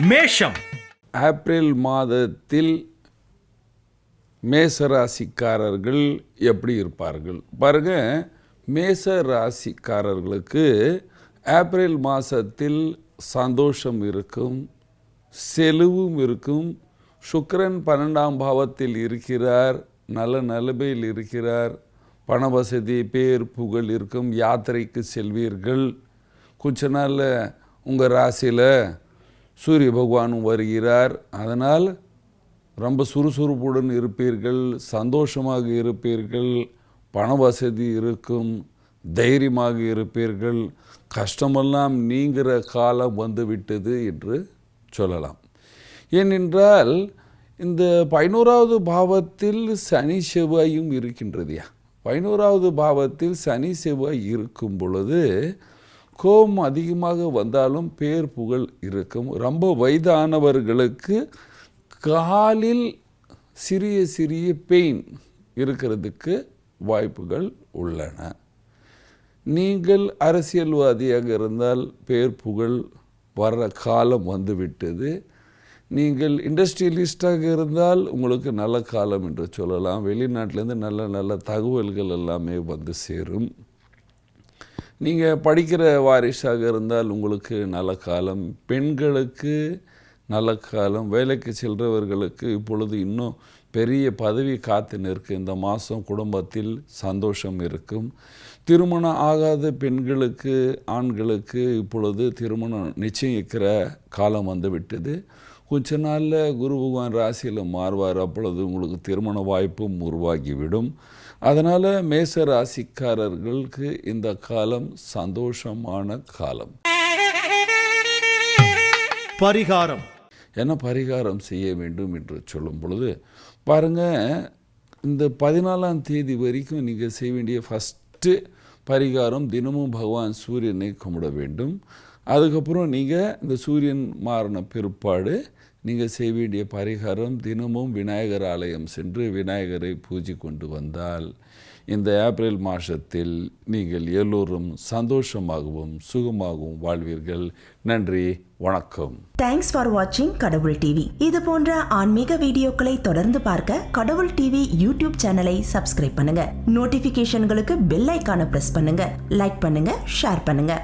மேஷம். ஏப்ரல் மாதத்தில் மேச ராசிக்காரர்கள் எப்படி இருப்பார்கள்? பாருங்க மேச ராசிக்காரர்களுக்கு ஏப்ரல் மாதத்தில் சந்தோஷம் இருக்கும் செலவும் இருக்கும். சுக்கரன் பன்னெண்டாம் பாவத்தில் இருக்கிறார் நல்ல நிலைமையில் இருக்கிறார். பண வசதி பேர் புகழ் இருக்கும் யாத்திரைக்கு செல்வீர்கள். கொஞ்ச நாளில் உங்கள் ராசியில் சூரிய பகவானும் வருகிறார். அதனால் ரொம்ப சுறுசுறுப்புடன் இருப்பீர்கள் சந்தோஷமாக இருப்பீர்கள் பண வசதி இருக்கும் தைரியமாக இருப்பீர்கள். கஷ்டமெல்லாம் நீங்கிற காலம் வந்துவிட்டது என்று சொல்லலாம். ஏனென்றால் இந்த பதினோராவது பாவத்தில் சனி செவ்வாயும் இருக்கின்றதையா? பதினோராவது பாவத்தில் சனி செவ்வாய் இருக்கும் பொழுது கோபம் அதிகமாக வந்தாலும் பேர் புகழ் இருக்கும். ரொம்ப வயதானவர்களுக்கு காலில் சிறிய சிறிய பெயின் இருக்கிறதுக்கு வாய்ப்புகள் உள்ளன. நீங்கள் அரசியல்வாதியாக இருந்தால் பேர் புகழ் வர்ற காலம் வந்துவிட்டது. நீங்கள் இண்டஸ்ட்ரியலிஸ்டாக இருந்தால் உங்களுக்கு நல்ல காலம் என்று சொல்லலாம். வெளிநாட்டிலேருந்து நல்ல நல்ல தகவல்கள் எல்லாமே வந்து சேரும். நீங்கள் படிக்கிற வாரிசாக இருந்தால் உங்களுக்கு நல்ல காலம். பெண்களுக்கு நல்ல காலம். வேலைக்கு செல்றவர்களுக்கு இப்பொழுது இன்னும் பெரிய பதவி காத்து நிற்கு இந்த மாதம் குடும்பத்தில் சந்தோஷம் இருக்கும். திருமணம் ஆகாத பெண்களுக்கு ஆண்களுக்கு இப்பொழுது திருமணம் நிச்சயிக்கிற காலம் வந்து விட்டது. கொஞ்ச நாளில் குரு பகவான் ராசியில் மாறுவார் அப்பொழுது உங்களுக்கு திருமண வாய்ப்பும் உருவாகிவிடும். அதனால் மேச ராசிக்காரர்களுக்கு இந்த காலம் சந்தோஷமான காலம். பரிகாரம். என்ன பரிகாரம் செய்ய வேண்டும் என்று சொல்லும் பொழுது பாருங்கள் இந்த பதினாலாம் தேதி வரைக்கும் நீங்கள் செய்ய வேண்டிய ஃபஸ்ட்டு பரிகாரம் தினமும் பகவான் சூரியனை கும்பிட வேண்டும். அதுக்கப்புறம் நீங்கள் இந்த சூரியன் மாறின பிற்பாடு நீங்கள் செய்ய வேண்டிய பரிகாரம் தினமும் விநாயகர் ஆலயம் சென்று விநாயகரை பூஜை கொண்டு வந்தால் இந்த ஏப்ரல் மாதத்தில் நீங்கள் எல்லோரும் சந்தோஷமாகவும் சுகமாகவும் வாழ்வீர்கள். நன்றி வணக்கம். தேங்க்ஸ் ஃபார் வாட்சிங் கடவுள் டிவி இது போன்ற ஆன்மீக வீடியோக்களை தொடர்ந்து பார்க்க கடவுள் டிவி யூடியூப் சேனலை சப்ஸ்கிரைப் பண்ணுங்க. நோட்டிபிகேஷன்களுக்கு பெல் ஐக்கான பிரஸ் பண்ணுங்க. லைக் பண்ணுங்க ஷேர் பண்ணுங்க.